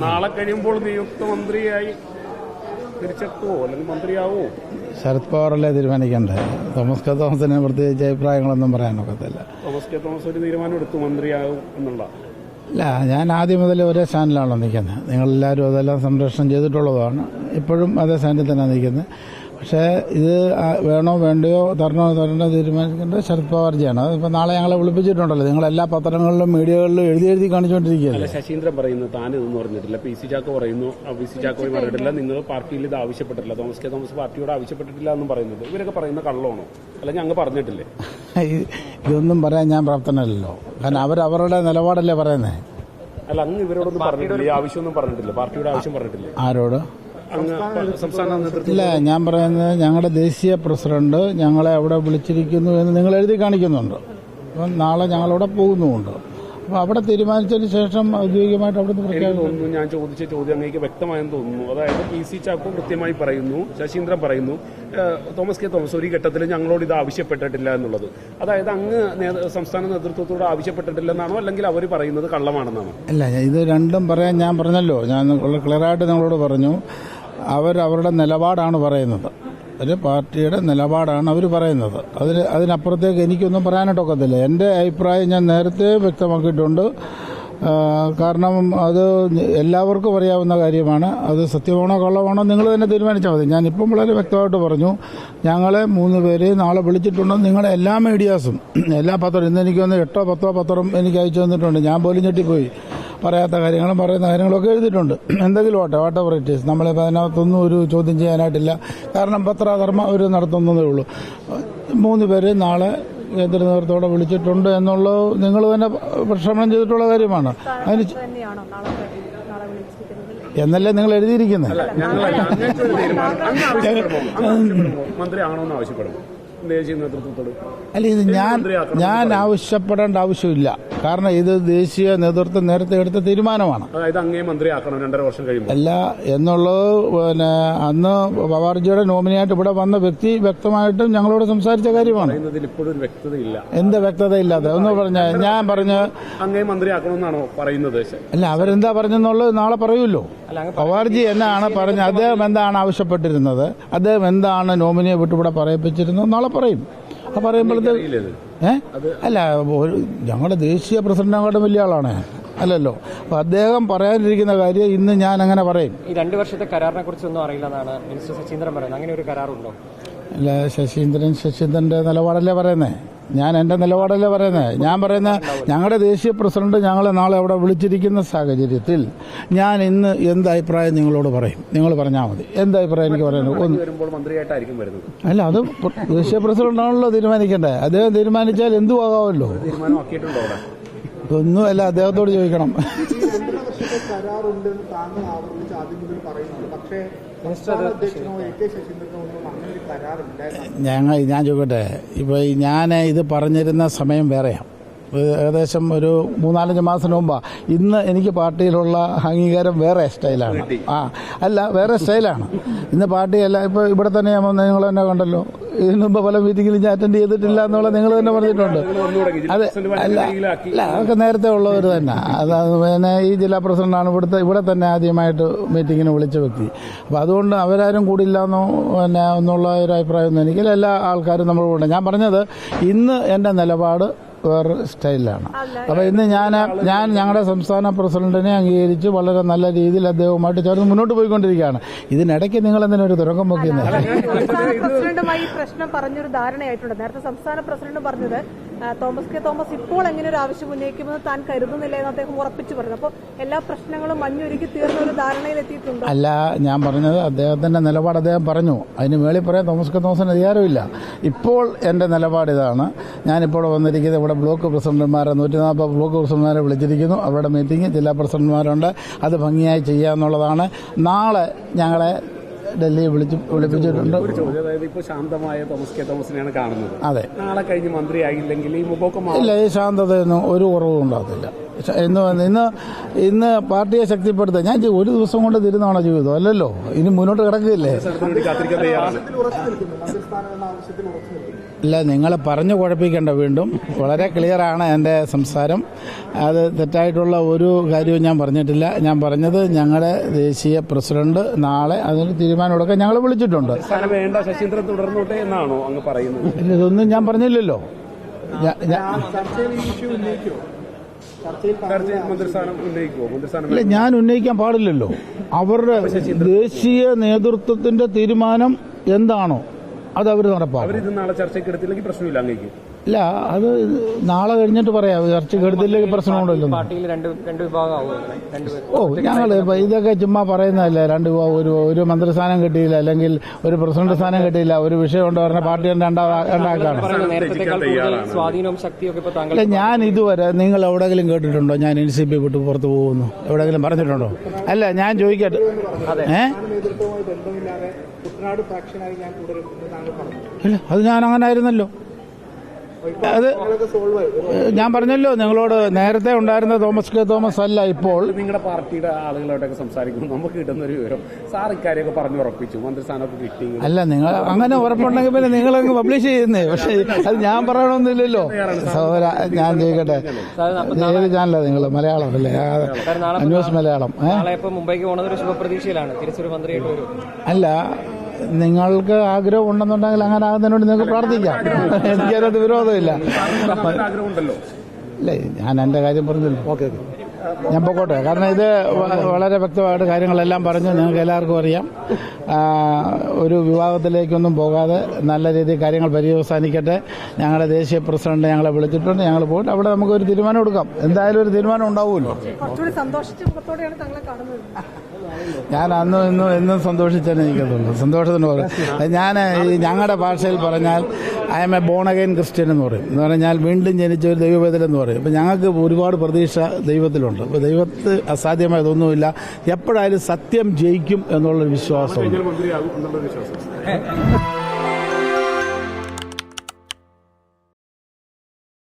നാളെ കഴിയുമ്പോൾ നിയുക്ത മന്ത്രിയായി തിരിച്ചെത്തുവോ? അല്ലെങ്കിൽ മന്ത്രിയാവോ? ശരത് പവാറല്ലേ തീരുമാനിക്കണ്ടേ തോമസ് കെ തോമസിന് പ്രത്യേകിച്ച് അഭിപ്രായങ്ങളൊന്നും പറയാനൊക്കത്തില്ല. തോമസ് കെ തോമസ് ഒരു തീരുമാനം എടുത്തു മന്ത്രിയാവും എന്നുള്ള. ഇല്ല ഞാൻ ആദ്യം മുതൽ ഒരേ സ്റ്റാൻഡിലാണല്ലോ നിൽക്കുന്നത്. നിങ്ങളെല്ലാവരും അതെല്ലാം സംരക്ഷണം ചെയ്തിട്ടുള്ളതാണ്. ഇപ്പോഴും അതേ സ്റ്റാൻഡിൽ തന്നെയാണ് നിൽക്കുന്നത്. പക്ഷേ ഇത് വേണോ വേണ്ടയോ തരണോ തരണോ തീരുമാനിക്കേണ്ടത് ശരത് പവാർജിയാണ്. അതിപ്പോൾ നാളെ ഞങ്ങളെ വിളിപ്പിച്ചിട്ടുണ്ടല്ലോ. നിങ്ങൾ എല്ലാ പത്രങ്ങളിലും മീഡിയകളിലും എഴുതി എഴുതി കാണിച്ചുകൊണ്ടിരിക്കുകയല്ലേ അല്ല ശശീന്ദ്രൻ പറയുന്നു താൻ ഇതൊന്നും പറഞ്ഞിട്ടില്ല പി സി ചാക്കോ പറയുന്നു പി സി ചാക്കോ പറഞ്ഞിട്ടില്ല നിങ്ങൾ പാർട്ടിയിൽ ഇത് ആവശ്യപ്പെട്ടിട്ടില്ല. തോമസ് കെ തോമസ് പാർട്ടിയോട് ആവശ്യപ്പെട്ടിട്ടില്ല എന്നും പറയുന്നത്. ഇവരൊക്കെ പറയുന്ന കള്ളമാണോ? അല്ലെങ്കിൽ അങ്ങ് പറഞ്ഞിട്ടില്ലേ? ഇതൊന്നും പറയാൻ ഞാൻ പ്രാപ്തനല്ലല്ലോ. കാരണം അവരവരുടെ നിലപാടല്ലേ പറയുന്നത് അല്ല അങ്ങ് ഇവരോടൊന്നും പറഞ്ഞിട്ടില്ല. ആവശ്യമൊന്നും പറഞ്ഞിട്ടില്ല. പാർട്ടിയുടെ ആവശ്യം പറഞ്ഞിട്ടില്ല? ആരോട്? സംസ്ഥാന ഇല്ല ഞാൻ പറയുന്നത് ഞങ്ങളുടെ ദേശീയ പ്രസിഡന്റ് ഞങ്ങളെ അവിടെ വിളിച്ചിരിക്കുന്നു എന്ന് നിങ്ങൾ എഴുതി കാണിക്കുന്നുണ്ട്. അപ്പം നാളെ ഞങ്ങളവിടെ പോകുന്നുമുണ്ട്. അപ്പോൾ അവിടെ തീരുമാനിച്ചതിന് ശേഷം ഔദ്യോഗികമായിട്ട് അവിടെ പ്രഖ്യാപിക്കുന്നു ഞാൻ ചോദിച്ച ചോദ്യം അങ്ങേക്ക് വ്യക്തമായെന്ന് തോന്നുന്നു. അതായത് പി സി ചാക്കോ കൃത്യമായി പറയുന്നു ശശീന്ദ്രൻ പറയുന്നു തോമസ് കെ തോമസ് ഒരു ഘട്ടത്തിൽ ഞങ്ങളോട് ഇത് ആവശ്യപ്പെട്ടിട്ടില്ല എന്നുള്ളത്. അതായത് അങ്ങ് സംസ്ഥാന നേതൃത്വത്തോട് ആവശ്യപ്പെട്ടിട്ടില്ലെന്നാണോ അല്ലെങ്കിൽ അവർ പറയുന്നത് കള്ളമാണെന്നാണോ? അല്ല ഇത് രണ്ടും പറയാൻ ഞാൻ പറഞ്ഞല്ലോ. ഞാൻ ക്ലിയറായിട്ട് നിങ്ങളോട് പറഞ്ഞു. അവർ അവരുടെ നിലപാടാണ് പറയുന്നത്. ഒരു പാർട്ടിയുടെ നിലപാടാണ് അവർ പറയുന്നത്. അതിന് അതിനപ്പുറത്തേക്ക് എനിക്കൊന്നും പറയാനായിട്ടൊക്കത്തില്ല എന്റെ അഭിപ്രായം ഞാൻ നേരത്തെ വ്യക്തമാക്കിയിട്ടുണ്ട്. കാരണം അത് എല്ലാവർക്കും അറിയാവുന്ന കാര്യമാണ്. അത് സത്യമാണോ കള്ളമാണോ നിങ്ങൾ തന്നെ തീരുമാനിച്ചാൽ മതി. ഞാനിപ്പം വളരെ വ്യക്തമായിട്ട് പറഞ്ഞു. ഞങ്ങളെ മൂന്ന് പേര് നാളെ വിളിച്ചിട്ടുണ്ട്. നിങ്ങളുടെ എല്ലാ മീഡിയാസും എല്ലാ പത്രം ഇന്ന് എനിക്ക് വന്ന് എട്ടോ പത്തോ പത്രം എനിക്ക് അയച്ചു തന്നിട്ടുണ്ട്. ഞാൻ പോലും ഞെട്ടിപ്പോയി. പറയാത്ത കാര്യങ്ങളും പറയുന്ന കാര്യങ്ങളൊക്കെ എഴുതിയിട്ടുണ്ട്. എന്തെങ്കിലും ഓട്ടെ വാട്ട് എവർ ഇറ്റ് ഈസ്. നമ്മളിപ്പോൾ അതിനകത്തൊന്നും ഒരു ചോദ്യം ചെയ്യാനായിട്ടില്ല. കാരണം പത്രാധർമ്മ അവർ നടത്തുന്നതേ ഉള്ളൂ. മൂന്ന് പേര് നാളെ കേന്ദ്ര നേതൃത്വത്തോടെ വിളിച്ചിട്ടുണ്ട് എന്നുള്ളത് നിങ്ങൾ തന്നെ പ്രക്ഷേപണം ചെയ്തിട്ടുള്ള കാര്യമാണ്. അതിന് എന്നല്ലേ നിങ്ങൾ എഴുതിയിരിക്കുന്നത്? മന്ത്രി ഒരു തീരുമാനം. ദേശീയ നേതൃത്വത്തോട്. അല്ല ഇത് ഞാൻ ഞാൻ ആവശ്യപ്പെടേണ്ട ആവശ്യമില്ല. കാരണം ഇത് ദേശീയ നേതൃത്വം നേരത്തെ എടുത്ത തീരുമാനമാണ്. അതായത് അങ്ങേ മന്ത്രി ആക്കണം രണ്ടര വർഷം കഴിയുമ്പോൾ. അല്ല എന്നുള്ളത് പിന്നെ അന്ന് പവാർജിയുടെ നോമിനിയായിട്ട് ഇവിടെ വന്ന വ്യക്തി വ്യക്തമായിട്ടും ഞങ്ങളോട് സംസാരിച്ച കാര്യമാണ്. ഇപ്പോഴൊരു വ്യക്തതയില്ല. എന്ത് വ്യക്തതയില്ലാതെ? ഒന്ന് പറഞ്ഞ ഞാൻ പറഞ്ഞ അങ്ങേ മന്ത്രി ആക്കണമെന്നാണോ പറയുന്നത്? അല്ല അവരെന്താ പറഞ്ഞെന്നുള്ളത് നാളെ പറയൂല്ലോ പവാർജി എന്നാണ് പറഞ്ഞത്. അദ്ദേഹം എന്താണ് ആവശ്യപ്പെട്ടിരുന്നത്? അദ്ദേഹം എന്താണ് നോമിനിയെ വിട്ട് ഇവിടെ പറയിപ്പിച്ചിരുന്നത്? നാളെ പറയും. ആ ഇത്? ഏ? അല്ല ഒരു- ഞങ്ങളുടെ ദേശീയ പ്രസിഡന്റിനെക്കാട്ടും വലിയ ആളാണ്. അല്ലല്ലോ. അപ്പൊ അദ്ദേഹം പറയാനിരിക്കുന്ന കാര്യം ഇന്ന് ഞാൻ അങ്ങനെ പറയും. ഈ രണ്ട് വർഷത്തെ കരാറിനെ കുറിച്ചൊന്നും അറിയില്ലെന്നാണ് മിനിസ്റ്റർ സച്ചീന്ദ്രൻ പറയുന്നത്. അങ്ങനെ ഒരു കരാറുണ്ടോ? അല്ല ശശീന്ദ്രൻ ശശീന്ദ്രന്റെ നിലപാടല്ലേ പറയുന്നേ? ഞാൻ എന്റെ നിലപാടല്ലേ പറയുന്നത് ഞാൻ പറയുന്ന ഞങ്ങളുടെ ദേശീയ പ്രസിഡന്റ് ഞങ്ങളെ നാളെ അവിടെ വിളിച്ചിരിക്കുന്ന സാഹചര്യത്തിൽ ഞാൻ ഇന്ന് എന്ത് അഭിപ്രായം നിങ്ങളോട് പറയും? നിങ്ങൾ പറഞ്ഞാൽ മതി. എന്ത് അഭിപ്രായം എനിക്ക് പറയുന്നു ഒന്ന് വരുമ്പോൾ മന്ത്രിയായിട്ടായിരിക്കും വരുന്നത്. അല്ല അത് ദേശീയ പ്രസിഡന്റാണല്ലോ തീരുമാനിക്കേണ്ടത് അദ്ദേഹം തീരുമാനിച്ചാൽ എന്തു ആകാമല്ലോ? തീരുമാനമാക്കിയിട്ടുണ്ടോ അവിടെ? ഒന്നും അല്ല അദ്ദേഹത്തോട് ചോദിക്കണം. കരാറുണ്ടെന്ന് താങ്കൾ ആവർത്തിച്ച് ആദ്യം മുതൽ പറയുന്നുണ്ട്. പക്ഷേ ഞങ്ങൾ ഞാൻ ചോദിക്കട്ടെ. ഇപ്പൊ ഞാൻ ഇത് പറഞ്ഞിരുന്ന സമയം വേറെയാണ് ഏകദേശം ഒരു മൂന്നാലഞ്ച് മാസം മുമ്പാ. ഇന്ന് എനിക്ക് പാർട്ടിയിലുള്ള അംഗീകാരം വേറെ സ്റ്റൈലാണ്. ആ അല്ല വേറെ സ്റ്റൈലാണ്. ഇന്ന് പാർട്ടിയല്ല ഇപ്പൊ ഇവിടെ തന്നെ ഞാൻ നിങ്ങൾ തന്നെ കണ്ടല്ലോ. ഇതിനു മുമ്പ് പല മീറ്റിംഗിലും ഞാൻ അറ്റൻഡ് ചെയ്തിട്ടില്ല എന്നുള്ള നിങ്ങൾ തന്നെ പറഞ്ഞിട്ടുണ്ട്. അതെ അല്ല അല്ല അതൊക്കെ നേരത്തെ ഉള്ളവർ തന്നെ. അത് പിന്നെ ഈ ജില്ലാ പ്രസിഡന്റാണ് ഇവിടുത്തെ ഇവിടെ തന്നെ ആദ്യമായിട്ട് മീറ്റിങ്ങിന് വിളിച്ച വ്യക്തി. അപ്പോൾ അതുകൊണ്ട് അവരാരും കൂടില്ല എന്നോ പിന്നെ എന്നുള്ള ഒരു അഭിപ്രായമൊന്നും എനിക്കില്ല. എല്ലാ ആൾക്കാരും നമ്മൾ കൂടെ ഞാൻ പറഞ്ഞത് ഇന്ന് എന്റെ നിലപാട് വേറെ സ്റ്റൈലാണ് അപ്പൊ ഇന്ന് ഞാൻ ഞാൻ ഞങ്ങളുടെ സംസ്ഥാന പ്രസിഡന്റിനെ അംഗീകരിച്ച് വളരെ നല്ല രീതിയിൽ അദ്ദേഹവുമായിട്ട് ചേർന്ന് മുന്നോട്ട് പോയിക്കൊണ്ടിരിക്കുകയാണ്. ഇതിനിടയ്ക്ക് നിങ്ങൾ എന്തിനാ ഒരു തുറക്കം വെക്കുന്നത് സംസ്ഥാന പ്രസിഡന്റുമായി പ്രശ്നം പറഞ്ഞൊരു ധാരണയായിട്ടുണ്ട്. നേരത്തെ സംസ്ഥാന പ്രസിഡന്റ് പറഞ്ഞത് തോമസ് കെ തോമസ് ഇപ്പോൾ എങ്ങനെ ഒരു ആവശ്യം ഉന്നയിക്കുമെന്ന് താൻ കരുതുന്നില്ല എന്ന് അദ്ദേഹം ഉറപ്പിച്ചു പറഞ്ഞു. അപ്പോൾ എല്ലാ പ്രശ്നങ്ങളും മഞ്ഞൊരുക്കി തീർന്ന ഒരു ധാരണയിൽ എത്തിയിട്ടുണ്ട്? അല്ല ഞാൻ പറഞ്ഞത് അദ്ദേഹത്തിന്റെ നിലപാട് അദ്ദേഹം പറഞ്ഞു. അതിന് മേളിൽ പറയാൻ തോമസ് കെ തോമസിന് അധികാരമില്ല. ഇപ്പോൾ എന്റെ നിലപാട് ഇതാണ്. ഞാനിപ്പോൾ വന്നിരിക്കുന്നത് ഇവിടെ ബ്ലോക്ക് പ്രസിഡന്റുമാരെ നൂറ്റി നാൽപ്പത് ബ്ലോക്ക് പ്രസിഡന്റുമാരെ വിളിച്ചിരിക്കുന്നു. അവരുടെ മീറ്റിംഗ് ജില്ലാ പ്രസിഡന്റുമാരുണ്ട്. അത് ഭംഗിയായി ചെയ്യാന്നുള്ളതാണ്. നാളെ ഞങ്ങളെ ഡൽഹി വിളിച്ച് വിളിപ്പിച്ചിട്ടുണ്ട്. ഇപ്പോൾ ശാന്തമായ തോമസ് കെ. തോമസിനെയാണ് കാണുന്നത്. അതെ. നാളെ കഴിഞ്ഞ് മന്ത്രിയായില്ലെങ്കിൽ ഈ ഇല്ല ഈ ശാന്തതയൊന്നും ഒരു കുറവും ഉണ്ടാകത്തില്ല. എന്ന് ഇന്ന് ഇന്ന് പാർട്ടിയെ ശക്തിപ്പെടുത്തുക ഞാൻ ഒരു ദിവസം കൊണ്ട് തിരുന്നാണോ ജീവിതം? അല്ലല്ലോ. ഇനി മുന്നോട്ട് കിടക്കില്ലേ ഇല്ല നിങ്ങൾ പറഞ്ഞു കുഴപ്പിക്കേണ്ട വീണ്ടും. വളരെ ക്ലിയറാണ് എന്റെ സംസാരം. അത് തെറ്റായിട്ടുള്ള ഒരു കാര്യവും ഞാൻ പറഞ്ഞിട്ടില്ല. ഞാൻ പറഞ്ഞത് ഞങ്ങളുടെ ദേശീയ പ്രസിഡന്റ് നാളെ അതിന് തീരുമാനമെടുക്കാൻ ഞങ്ങൾ വിളിച്ചിട്ടുണ്ട്. വേണ്ട ശശീന്ദ്രൻ തുടർന്നോട്ടെ എന്നാണോ അങ്ങ് പറയുന്നത്? ഇല്ല, ഇതൊന്നും ഞാൻ പറഞ്ഞില്ലല്ലോ. ഞാൻ ഉന്നയിക്കാൻ പാടില്ലല്ലോ. അവരുടെ ദേശീയ നേതൃത്വത്തിന്റെ തീരുമാനം എന്താണോ? അത് അവർ നടപ്പാക്കും. അവരിത് നാളെ ചർച്ചയ്ക്ക് എടുത്തില്ലെങ്കിൽ പ്രശ്നമില്ല അങ്ങേക്ക്. ഇല്ല അത് നാളെ കഴിഞ്ഞിട്ട് പറയാം. ചർച്ചയ്ക്ക് എടുത്തില്ലെങ്കിൽ പ്രശ്നമുണ്ടല്ലോ പാർട്ടിയിൽ രണ്ട് രണ്ട് വിഭാഗമാവും. ഓ ഞങ്ങൾ ഇതൊക്കെ ചുമ്മാ പറയുന്നതല്ലേ. രണ്ട് വിഭാഗം ഒരു ഒരു മന്ത്രിസ്ഥാനം കിട്ടിയില്ല അല്ലെങ്കിൽ ഒരു പ്രസിഡന്റ് സ്ഥാനം കിട്ടിയില്ല ഒരു വിഷയം ഉണ്ട് പറഞ്ഞ പാർട്ടി രണ്ടാ രണ്ടാക്കാണ് ഞാൻ ഇതുവരെ നിങ്ങൾ എവിടെങ്കിലും കേട്ടിട്ടുണ്ടോ? ഞാൻ എൻ സി പി വിട്ട് പുറത്ത് പോകുന്നു. എവിടെങ്കിലും പറഞ്ഞിട്ടുണ്ടോ? അല്ല ഞാൻ ചോദിക്കട്ടെ. ഏഹ് കുട്ടനാട് ഫാക്ഷനായി ഞാൻ തുടരും എന്ന് താങ്കൾ പറഞ്ഞു. ഇല്ല അത് ഞാൻ അങ്ങനെ ആയിരുന്നല്ലോ. അത് നിങ്ങളൊക്കെ സോൾവ് ആയി. ഞാൻ പറഞ്ഞല്ലോ നിങ്ങളോട് നേരത്തെ ഉണ്ടായിരുന്ന തോമസ് കെ തോമസ് അല്ല ഇപ്പോൾ. നിങ്ങളുടെ പാർട്ടിയുടെ ആളുകളോടൊക്കെ സംസാരിക്കുമ്പോൾ നമുക്ക് കിട്ടുന്ന ഒരു വിവരം. സാർ ഇക്കാര്യമൊക്കെ പറഞ്ഞു ഉറപ്പിച്ചു. മന്ത്രിസ്ഥാനമൊക്കെ കിട്ടി. അല്ല നിങ്ങൾ അങ്ങനെ ഉറപ്പുണ്ടെങ്കിൽ പിന്നെ നിങ്ങളങ്ങ് പബ്ലിഷ് ചെയ്യുന്നേ. പക്ഷെ അത് ഞാൻ പറയണമെന്നില്ലല്ലോ സഹോദര ഞാൻ ചോദിക്കട്ടെ ഏത് ചാനലാ നിങ്ങൾ? മലയാളം അല്ലേ? ന്യൂസ് മലയാളം. നാളെ ഇപ്പൊ മുംബൈക്ക് പോകുന്നത് ഒരു ശുഭപ്രതീക്ഷയിലാണ്. തിരിച്ചൊരു മന്ത്രിയായിട്ട് വരും. അല്ല നിങ്ങൾക്ക് ആഗ്രഹം ഉണ്ടെന്നുണ്ടെങ്കിൽ അങ്ങനെ ആകുന്നതിനോട് നിങ്ങൾക്ക് പ്രാർത്ഥിക്കാം. എനിക്കതിനകത്ത് വിരോധമില്ല. അല്ലേ ഞാൻ എന്റെ കാര്യം പറഞ്ഞല്ലോ. ഓക്കെ. ഞാൻ പൊക്കോട്ടെ. കാരണം ഇത് വളരെ വ്യക്തമായിട്ട് കാര്യങ്ങളെല്ലാം പറഞ്ഞ് ഞങ്ങൾക്ക് എല്ലാവർക്കും അറിയാം. ഒരു വിവാദത്തിലേക്കൊന്നും പോകാതെ നല്ല രീതിയിൽ കാര്യങ്ങൾ പര്യവസാനിക്കട്ടെ. ഞങ്ങളുടെ ദേശീയ പ്രസിഡന്റ് ഞങ്ങളെ വിളിച്ചിട്ടുണ്ട്. ഞങ്ങൾ പോയിട്ട് അവിടെ നമുക്ക് ഒരു തീരുമാനം എടുക്കാം. എന്തായാലും ഒരു തീരുമാനം ഉണ്ടാവുമല്ലോ. സന്തോഷിച്ച ഞാൻ അന്നും ഇന്നും എന്നും സന്തോഷിച്ചാലേ എനിക്കതുള്ളൂ സന്തോഷത്തിന് പറയും ഞാൻ ഈ ഞങ്ങളുടെ ഭാഷയിൽ പറഞ്ഞാൽ I am a born again Christian എന്ന് പറയും. എന്ന് പറഞ്ഞാൽ വീണ്ടും ജനിച്ച ഒരു ദൈവവേദന പറയും. അപ്പം ഞങ്ങൾക്ക് ഒരുപാട് പ്രതീക്ഷ ദൈവത്തിലുണ്ട്. അപ്പോൾ ദൈവത്തെ അസാധ്യമായതൊന്നുമില്ല എപ്പോഴായാലും സത്യം ജയിക്കും എന്നുള്ളൊരു വിശ്വാസമുണ്ട്. ഉണ്ട് വിശ്വാസം.